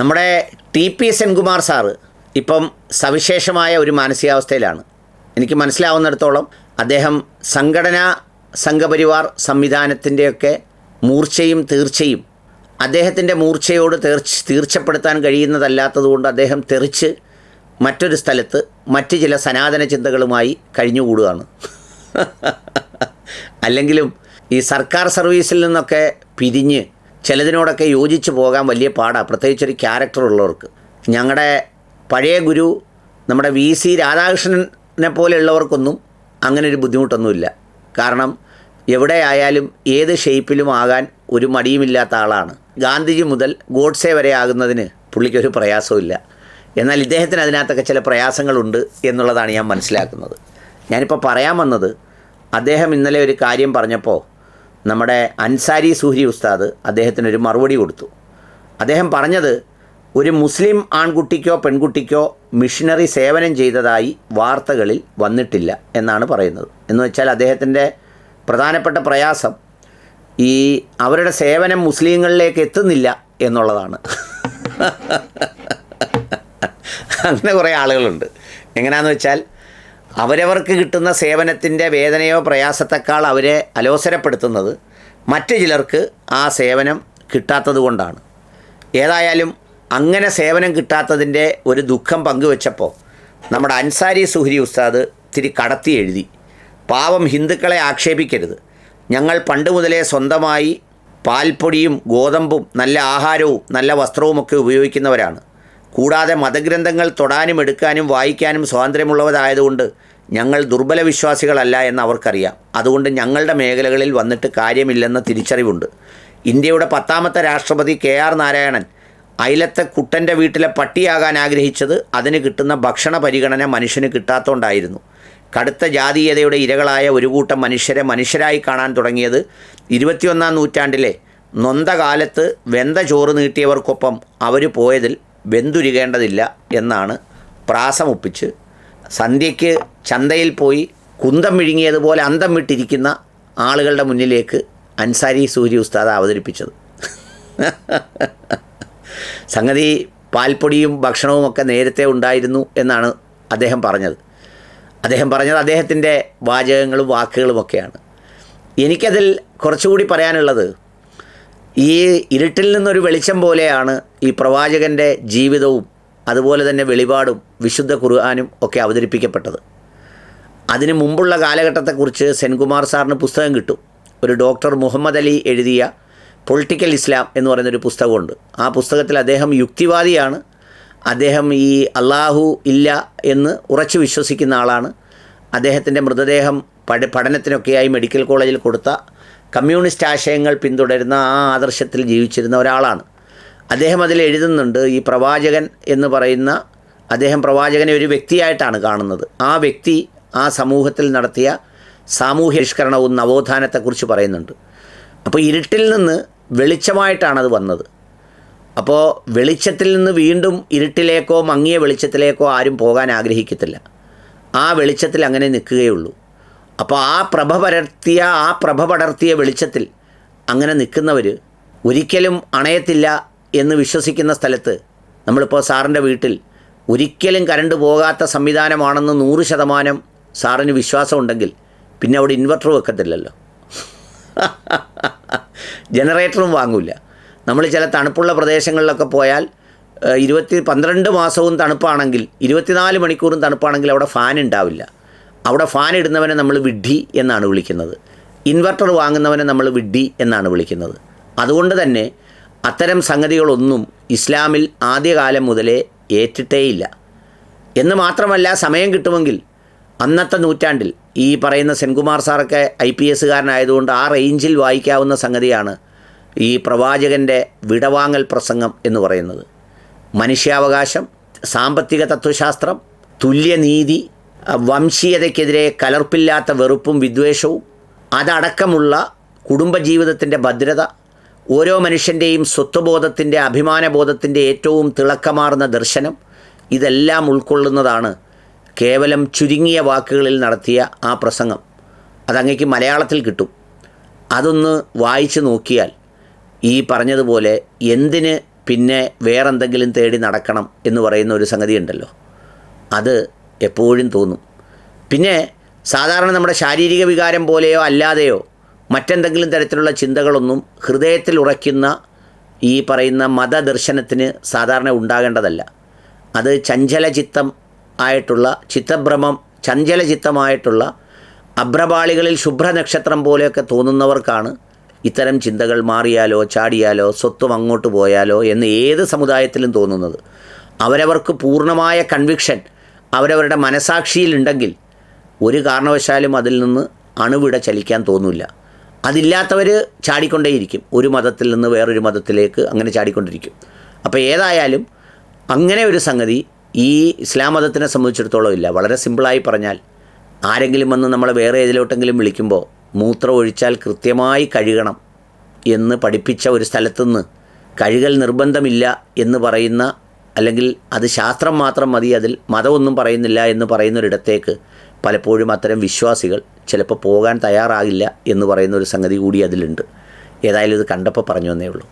നമ്മുടെ T P Senkumar sir ഇപ്പം സവിശേഷമായ ഒരു മാനസികാവസ്ഥയിലാണ്. എനിക്ക് മനസ്സിലാവുന്നിടത്തോളം അദ്ദേഹം സംഘടനാ സംഘപരിവാർ സംവിധാനത്തിന്റെയൊക്കെ മൂർച്ചയും തീർച്ചയും അദ്ദേഹത്തിന്റെ മൂർച്ചയോട് തീർച്ച തീർച്ചപ്പെടുത്താൻ കഴിയുന്നതല്ലാത്തതുകൊണ്ട് അദ്ദേഹം തെറിച്ച് മറ്റൊരു സ്ഥലത്ത് മറ്റ് ചില സനാതന ചിന്തകളുമായി കഴിഞ്ഞുകൂടുകയാണ്. അല്ലെങ്കിലും ഈ സർക്കാർ സർവീസിൽ നിന്നൊക്കെ പിരിഞ്ഞ് ചിലതിനോടൊക്കെ യോജിച്ച് പോകാൻ വലിയ പാടാണ് പ്രത്യേകിച്ചൊരു ക്യാരക്ടർ ഉള്ളവർക്ക്. ഞങ്ങളുടെ പഴയ ഗുരു നമ്മുടെ വി സി രാധാകൃഷ്ണനെ പോലെയുള്ളവർക്കൊന്നും അങ്ങനെ ഒരു ബുദ്ധിമുട്ടൊന്നുമില്ല. കാരണം എവിടെ ആയാലും ഏത് ഷേപ്പിലും ആകാൻ ഒരു മടിയുമില്ലാത്ത ആളാണ്. ഗാന്ധിജി മുതൽ ഗോഡ്സെ വരെ ആകുന്നതിന് പുള്ളിക്കൊരു പ്രയാസവുമില്ല. എന്നാൽ ഇദ്ദേഹത്തിന് അതിനകത്തൊക്കെ ചില പ്രയാസങ്ങളുണ്ട് എന്നുള്ളതാണ് ഞാൻ മനസ്സിലാക്കുന്നത്. ഞാനിപ്പോൾ പറയാൻ വന്നത് അദ്ദേഹം ഇന്നലെ ഒരു കാര്യം പറഞ്ഞപ്പോൾ നമ്മുടെ അൻസാരി സൂരി ഉസ്താദ് അദ്ദേഹത്തിന് ഒരു മറുപടി കൊടുത്തു. അദ്ദേഹം പറഞ്ഞത് ഒരു മുസ്ലിം ആൺകുട്ടിക്കോ പെൺകുട്ടിക്കോ മിഷനറി സേവനം ചെയ്തതായി വാർത്തകളിൽ വന്നിട്ടില്ല എന്നാണ് പറയുന്നത്. എന്ന് വെച്ചാൽ അദ്ദേഹത്തിന്റെ പ്രധാനപ്പെട്ട പ്രയാസം ഈ അവരുടെ സേവനം മുസ്ലിങ്ങളിലേക്ക് എത്തുന്നില്ല എന്നുള്ളതാണ്. അങ്ങനെ കുറേ ആളുകളുണ്ട്. എങ്ങനെയാണെന്ന് വെച്ചാൽ അവരവർക്ക് കിട്ടുന്ന സേവനത്തിന്റെ വേദനയോ പ്രയാസത്തെക്കാൾ അവരെ അലോസരപ്പെടുത്തുന്നത് മറ്റു ചിലർക്ക് ആ സേവനം കിട്ടാത്തത് കൊണ്ടാണ്. ഏതായാലും അങ്ങനെ സേവനം കിട്ടാത്തതിന്റെ ഒരു ദുഃഖം പങ്കുവെച്ചപ്പോൾ നമ്മുടെ അൻസാരി സുഹരി ഉസ്താദ് തിരി കടത്തി എഴുതി. പാവം ഹിന്ദുക്കളെ ആക്ഷേപിക്കരുത്. ഞങ്ങൾ പണ്ട് മുതലേ സ്വന്തമായി പാൽപ്പൊടിയും ഗോതമ്പും നല്ല ആഹാരവും നല്ല വസ്ത്രവുമൊക്കെ ഉപയോഗിക്കുന്നവരാണ്. കൂടാതെ മതഗ്രന്ഥങ്ങൾ തൊടാനും എടുക്കാനും വായിക്കാനും സ്വാതന്ത്ര്യമുള്ളവരായതുകൊണ്ട് ഞങ്ങൾ ദുർബല വിശ്വാസികളല്ല എന്ന് അവർക്കറിയാം. അതുകൊണ്ട് ഞങ്ങളുടെ മേഖലകളിൽ വന്നിട്ട് കാര്യമില്ലെന്ന തിരിച്ചറിവുണ്ട്. ഇന്ത്യയുടെ പത്താമത്തെ രാഷ്ട്രപതി കെ ആർ നാരായണൻ അയലത്തെ കുട്ടന്റെ വീട്ടിലെ പട്ടിയാകാൻ ആഗ്രഹിച്ചത് അതിന് കിട്ടുന്ന ഭക്ഷണ പരിഗണന മനുഷ്യന് കിട്ടാത്തതുകൊണ്ടായിരുന്നു കടുത്ത ജാതീയതയുടെ ഇരകളായ ഒരു കൂട്ടം മനുഷ്യരെ മനുഷ്യരായി കാണാൻ തുടങ്ങിയത് ഇരുപത്തിയൊന്നാം നൂറ്റാണ്ടിലെ നൊന്ത കാലത്ത് വെന്ത ചോറ് നീട്ടിയവർക്കൊപ്പം അവർ പോയതിൽ വെന്തുരുകേണ്ടതില്ല എന്നാണ് പ്രാസമൊപ്പിച്ച് സന്ധ്യയ്ക്ക് ചന്തയിൽ പോയി കുന്തം വിഴുങ്ങിയതുപോലെ അന്തം വിട്ടിരിക്കുന്ന ആളുകളുടെ മുന്നിലേക്ക് അൻസാരി സൂര്യ ഉസ്താദ് അവതരിപ്പിച്ചത്. സംഗതി പാൽപ്പൊടിയും ഭക്ഷണവും ഒക്കെ നേരത്തെ ഉണ്ടായിരുന്നു എന്നാണ് അദ്ദേഹം പറഞ്ഞത്. അദ്ദേഹം പറഞ്ഞത് അദ്ദേഹത്തിന്റെ വാചകങ്ങളും വാക്കുകളുമൊക്കെയാണ് എനിക്കതിൽ കുറച്ചുകൂടി പറയാനുള്ളത് ഈ ഇരുട്ടിൽ നിന്നൊരു വെളിച്ചം പോലെയാണ് ഈ പ്രവാചകന്റെ ജീവിതവും അതുപോലെ തന്നെ വെളിപാടും വിശുദ്ധ ഖുർആാനും ഒക്കെ അവതരിപ്പിക്കപ്പെട്ടത്. അതിന് മുമ്പുള്ള കാലഘട്ടത്തെക്കുറിച്ച് സെൻകുമാർ സാറിന് പുസ്തകം കിട്ടും. ഒരു ഡോക്ടർ മുഹമ്മദ് അലി എഴുതിയ പൊളിറ്റിക്കൽ ഇസ്ലാം എന്ന് പറയുന്നൊരു പുസ്തകമുണ്ട്. ആ പുസ്തകത്തിൽ അദ്ദേഹം യുക്തിവാദിയാണ്. അദ്ദേഹം ഈ അള്ളാഹു ഇല്ല എന്ന് ഉറച്ചു വിശ്വസിക്കുന്ന ആളാണ്. അദ്ദേഹത്തിന്റെ മൃതദേഹം പഠ പഠനത്തിനൊക്കെയായി മെഡിക്കൽ കോളേജിൽ കൊടുത്ത കമ്മ്യൂണിസ്റ്റ് ആശയങ്ങൾ പിന്തുടരുന്ന ആ ആദർശത്തിൽ ജീവിച്ചിരുന്ന ഒരാളാണ്. അദ്ദേഹം അതിൽ എഴുതുന്നുണ്ട് ഈ പ്രവാചകൻ എന്ന് പറയുന്ന അദ്ദേഹം പ്രവാചകനെ ഒരു വ്യക്തിയായിട്ടാണ് കാണുന്നത്. ആ വ്യക്തി ആ സമൂഹത്തിൽ നടത്തിയ സാമൂഹ്യഷ്കരണവും നവോത്ഥാനത്തെക്കുറിച്ച് പറയുന്നുണ്ട്. അപ്പോൾ ഇരുട്ടിൽ നിന്ന് വെളിച്ചമായിട്ടാണത് വന്നത്. അപ്പോൾ വെളിച്ചത്തിൽ നിന്ന് വീണ്ടും ഇരുട്ടിലേക്കോ മങ്ങിയ വെളിച്ചത്തിലേക്കോ ആരും പോകാൻ ആഗ്രഹിക്കത്തില്ല. ആ വെളിച്ചത്തിൽ അങ്ങനെ നിൽക്കുകയുള്ളൂ. അപ്പോൾ ആ പ്രഭ പരത്തിയ ആ പ്രഭ പടർത്തിയ വെളിച്ചത്തിൽ അങ്ങനെ നിൽക്കുന്നവർ ഒരിക്കലും അണയത്തില്ല എന്ന് വിശ്വസിക്കുന്ന സ്ഥലത്ത് നമ്മളിപ്പോൾ സാറിന്റെ വീട്ടിൽ ഒരിക്കലും കരണ്ട് പോകാത്ത സംവിധാനമാണെന്ന് നൂറ് ശതമാനം സാറിന് വിശ്വാസമുണ്ടെങ്കിൽ പിന്നെ അവിടെ ഇൻവെർട്ടർ വെക്കത്തില്ലല്ലോ. ജനറേറ്ററും വാങ്ങില്ല നമ്മൾ ചില തണുപ്പുള്ള പ്രദേശങ്ങളിലൊക്കെ പോയാൽ ഇരുപത്തി പന്ത്രണ്ട് മാസവും തണുപ്പാണെങ്കിൽ ഇരുപത്തിനാല് മണിക്കൂറും തണുപ്പാണെങ്കിൽ അവിടെ ഫാൻ ഉണ്ടാവില്ല. അവിടെ ഫാൻ ഇടുന്നവനെ നമ്മൾ വിഡ്ഢി എന്നാണ് വിളിക്കുന്നത്. ഇൻവെർട്ടർ വാങ്ങുന്നവനെ നമ്മൾ വിഡ്ഢി എന്നാണ് വിളിക്കുന്നത്. അതുകൊണ്ട് തന്നെ അത്തരം സംഗതികളൊന്നും ഇസ്ലാമിൽ ആദ്യകാലം മുതലേ ഏറ്റിട്ടേയില്ല. എന്ന് മാത്രമല്ല സമയം കിട്ടുമെങ്കിൽ അന്നത്തെ നൂറ്റാണ്ടിൽ ഈ പറയുന്ന സെൻകുമാർ സാറൊക്കെ ഐ പി എസ്സുകാരനായതുകൊണ്ട് ആ റേഞ്ചിൽ വായിക്കാവുന്ന സംഗതിയാണ് ഈ പ്രവാചകന്റെ വിടവാങ്ങൽ പ്രസംഗം എന്ന് പറയുന്നത്. മനുഷ്യാവകാശം സാമ്പത്തിക തത്വശാസ്ത്രം തുല്യനീതി വംശീയതയ്ക്കെതിരെ കലർപ്പില്ലാത്ത വെറുപ്പും വിദ്വേഷവും അതടക്കമുള്ള കുടുംബജീവിതത്തിന്റെ ഭദ്രത ഓരോ മനുഷ്യന്റെയും സ്വത്വബോധത്തിന്റെ അഭിമാനബോധത്തിന്റെ ഏറ്റവും തിളക്കമാർന്ന ദർശനം ഇതെല്ലാം ഉൾക്കൊള്ളുന്നതാണ് കേവലം ചുരുങ്ങിയ വാക്കുകളിൽ നടത്തിയ ആ പ്രസംഗം. അതങ്ങയ്ക്ക് മലയാളത്തിൽ കിട്ടും. അതൊന്ന് വായിച്ചു നോക്കിയാൽ ഈ പറഞ്ഞതുപോലെ എന്തിന് പിന്നെ വേറെന്തെങ്കിലും തേടി നടക്കണം എന്ന് പറയുന്ന ഒരു സംഗതിയുണ്ടല്ലോ. അത് എപ്പോഴും തോന്നും. പിന്നെ സാധാരണ നമ്മുടെ ശാരീരിക വികാരം പോലെയോ അല്ലാതെയോ മറ്റെന്തെങ്കിലും തരത്തിലുള്ള ചിന്തകളൊന്നും ഹൃദയത്തിൽ ഉറയ്ക്കുന്ന ഈ പറയുന്ന മതദർശനത്തിന് സാധാരണ ഉണ്ടാകേണ്ടതല്ല. അത് ചഞ്ചലചിത്തം ആയിട്ടുള്ള ചിത്തഭ്രമം ചഞ്ചലചിത്തമായിട്ടുള്ള അഭ്രപാളികളിൽ ശുഭ്രനക്ഷത്രം പോലെയൊക്കെ തോന്നുന്നവർക്കാണ് ഇത്തരം ചിന്തകൾ മാറിയാലോ ചാടിയാലോ സ്വത്വം അങ്ങോട്ട് പോയാലോ എന്ന് ഏത് സമുദായത്തിലും തോന്നുന്നത്. അവരവർക്ക് പൂർണമായ കൺവിക്ഷൻ അവരവരുടെ മനസാക്ഷിയിലുണ്ടെങ്കിൽ ഒരു കാരണവശാലും അതിൽ നിന്ന് അണുവിട ചലിക്കാൻ തോന്നില്ല. അതില്ലാത്തവർ ചാടിക്കൊണ്ടേയിരിക്കും. ഒരു മതത്തിൽ നിന്ന് വേറൊരു മതത്തിലേക്ക് അങ്ങനെ ചാടിക്കൊണ്ടിരിക്കും. അപ്പോൾ ഏതായാലും അങ്ങനെ ഒരു സംഗതി ഈ ഇസ്ലാം മതത്തിനെ സംബന്ധിച്ചിടത്തോളം ഇല്ല. വളരെ സിമ്പിളായി പറഞ്ഞാൽ ആരെങ്കിലും വന്ന് നമ്മളെ വേറെ ഏതിലോട്ടെങ്കിലും വിളിക്കുമ്പോൾ മൂത്രം ഒഴിച്ചാൽ കൃത്യമായി കഴുകണം എന്ന് പഠിപ്പിച്ച ഒരു സ്ഥലത്തുനിന്ന് കഴുകൽ നിർബന്ധമില്ല എന്ന് പറയുന്ന അല്ലെങ്കിൽ അത് ശാസ്ത്രം മാത്രം മതി അതിൽ മതമൊന്നും പറയുന്നില്ല എന്ന് പറയുന്നൊരിടത്തേക്ക് പലപ്പോഴും അത്തരം വിശ്വാസികൾ ചിലപ്പോൾ പോകാൻ തയ്യാറാകില്ല എന്ന് പറയുന്ന ഒരു സംഗതി കൂടി അതിലുണ്ട്. ഏതായാലും ഇത് കണ്ടപ്പോൾ പറഞ്ഞു എന്നേ ഉള്ളൂ.